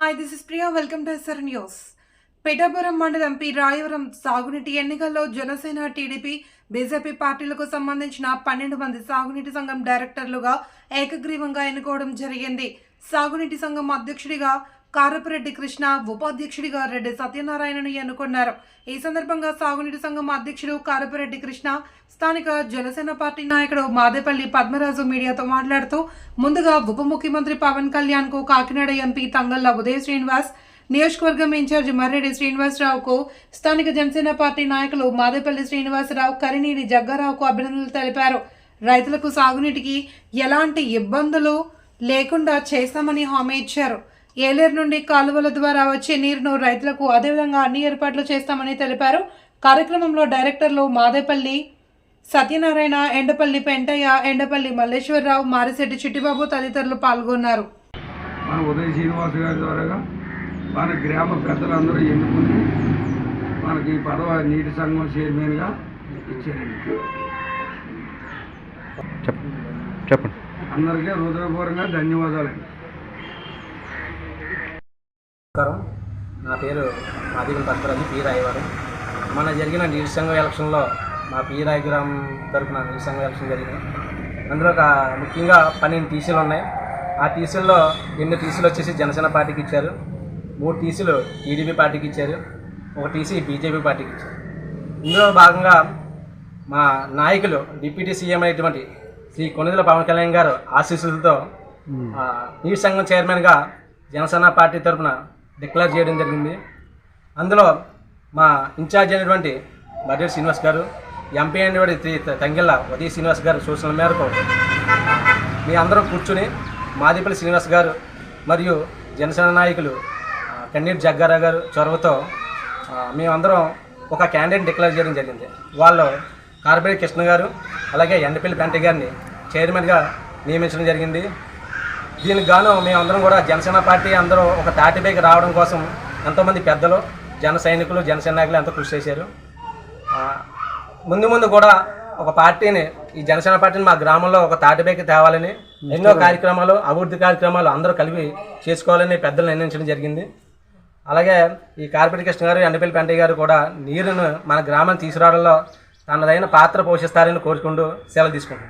Hi this is Priya welcome to SR news Pithapuram మండలం P Rayavaram సాగునీటి ఎన్నికల్లో Janasena TDP BJP పార్టీలకు సంబంధించిన పన్నెండు మంది సాగునీటి సంఘం డైరెక్టర్లుగా ఏకగ్రీవంగా ఎన్నుకోవడం జరిగింది. సాగునీటి సంఘం అధ్యక్షుడిగా కారపురెడ్డి కృష్ణ ఉపాధ్యక్షుడిగా రెడ్డి సత్యనారాయణను ఎన్నుకున్నారు. ఈ సందర్భంగా సాగునీటి సంఘం అధ్యక్షుడు కారపురెడ్డి కృష్ణ స్థానిక జనసేన పార్టీ నాయకుడు మాదేపల్లి పద్మరాజు మీడియాతో మాట్లాడుతూ ముందుగా ఉప ముఖ్యమంత్రి పవన్ కళ్యాణ్కు కాకినాడ ఎంపీ తంగళ్ళ ఉదయ శ్రీనివాస్ నియోజకవర్గం ఇన్ఛార్జి మర్రెడ్డి శ్రీనివాసరావుకు స్థానిక జనసేన పార్టీ నాయకులు మాదేపల్లి శ్రీనివాసరావు కరినీడి జగ్గారావుకు అభినందనలు తెలిపారు. రైతులకు సాగునీటికి ఎలాంటి ఇబ్బందులు లేకుండా చేస్తామని హామీ ఇచ్చారు. ఏలేరు నుండి కాలువల ద్వారా వచ్చే నీరును రైతులకు అదేవిధంగా అన్ని ఏర్పాట్లు చేస్తామని తెలిపారు. కార్యక్రమంలో డైరెక్టర్లు మాదేపల్లి సత్యనారాయణ ఎండపల్లి పెంటయ్య ఎండపల్లి మల్లేశ్వరరావు మారిశెట్టి చిట్టిబాబు తదితరులు పాల్గొన్నారు. మన ఉదయ శ్రీనివాస్ గారి ద్వారాగా మన గ్రామ పెద్దలందరూ ఎన్నుకుని మనకి ఈ పదవ నీటి సంఘం చైర్మన్గా ఇచ్చారండి. చెప్ చెప్పండి. అందరికీ హృదయపూర్వకంగా ధన్యవాదాలండి. నమస్కారం. నా పేరు మాదిగం పద్మరాజు పి రాయవారం. మన జరిగిన నీటి సంఘం ఎలక్షన్లో మా పి రాయ గ్రామం తరఫున నీటి సంఘం ఎలక్షన్ జరిగింది. అందులో ఒక ముఖ్యంగా పన్నెండు టీసీలు ఉన్నాయి. ఆ టీసీల్లో ఎన్ని టీసీలు వచ్చేసి జనసేన పార్టీకి ఇచ్చారు. మూడు టీసీలు టీడీపీ పార్టీకి ఇచ్చారు. ఒక టీసీ బీజేపీ పార్టీకి ఇచ్చారు. ఇందులో భాగంగా మా నాయకులు డిప్యూటీ సీఎం అయినటువంటి శ్రీ కొనిదెల పవన్ కళ్యాణ్ గారు ఆశీస్సులతో నీటి సంఘం చైర్మన్గా జనసేన పార్టీ తరఫున డిక్లేర్ చేయడం జరిగింది. అందులో మా ఇన్ఛార్జ్ అయినటువంటి బడ్జెట్ శ్రీనివాస్ గారు ఎంపీ అయినటువంటి తంగిళ్ళ ఉదయ శ్రీనివాస్ గారు సూచనల మేరకు మీ అందరూ కూర్చుని మాదిపల్లి శ్రీనివాస్ గారు మరియు జనసేన నాయకులు కన్నీటి జగ్గారావు గారు చొరవతో మేమందరం ఒక క్యాండిడేట్ డిక్లేర్ చేయడం జరిగింది. వాళ్ళు కార్పొరేట్ కృష్ణ గారు అలాగే ఎండపల్లి పెంట గారిని చైర్మన్గా నియమించడం జరిగింది. దీనికి గాను మేమందరం కూడా జనసేన పార్టీ అందరూ ఒక తాటిపైకి రావడం కోసం ఎంతోమంది పెద్దలు జన సైనికులు జనసేన నాయకులు ఎంతో కృషి చేశారు. ముందు ముందు కూడా ఒక పార్టీని ఈ జనసేన పార్టీని మా గ్రామంలో ఒక తాటిపైకి తేవాలని ఎన్నో కార్యక్రమాలు అభివృద్ధి కార్యక్రమాలు అందరూ కలిపి చేసుకోవాలని పెద్దలు నిర్ణయించడం జరిగింది. అలాగే ఈ కార్పొరేట్ కృష్ణ గారు ఎండపల్లి పెంటయ్య గారు కూడా నీరును మన గ్రామాన్ని తీసుకురావడంలో తనదైన పాత్ర పోషిస్తారని కోరుకుంటూ సెలవు తీసుకుంటాం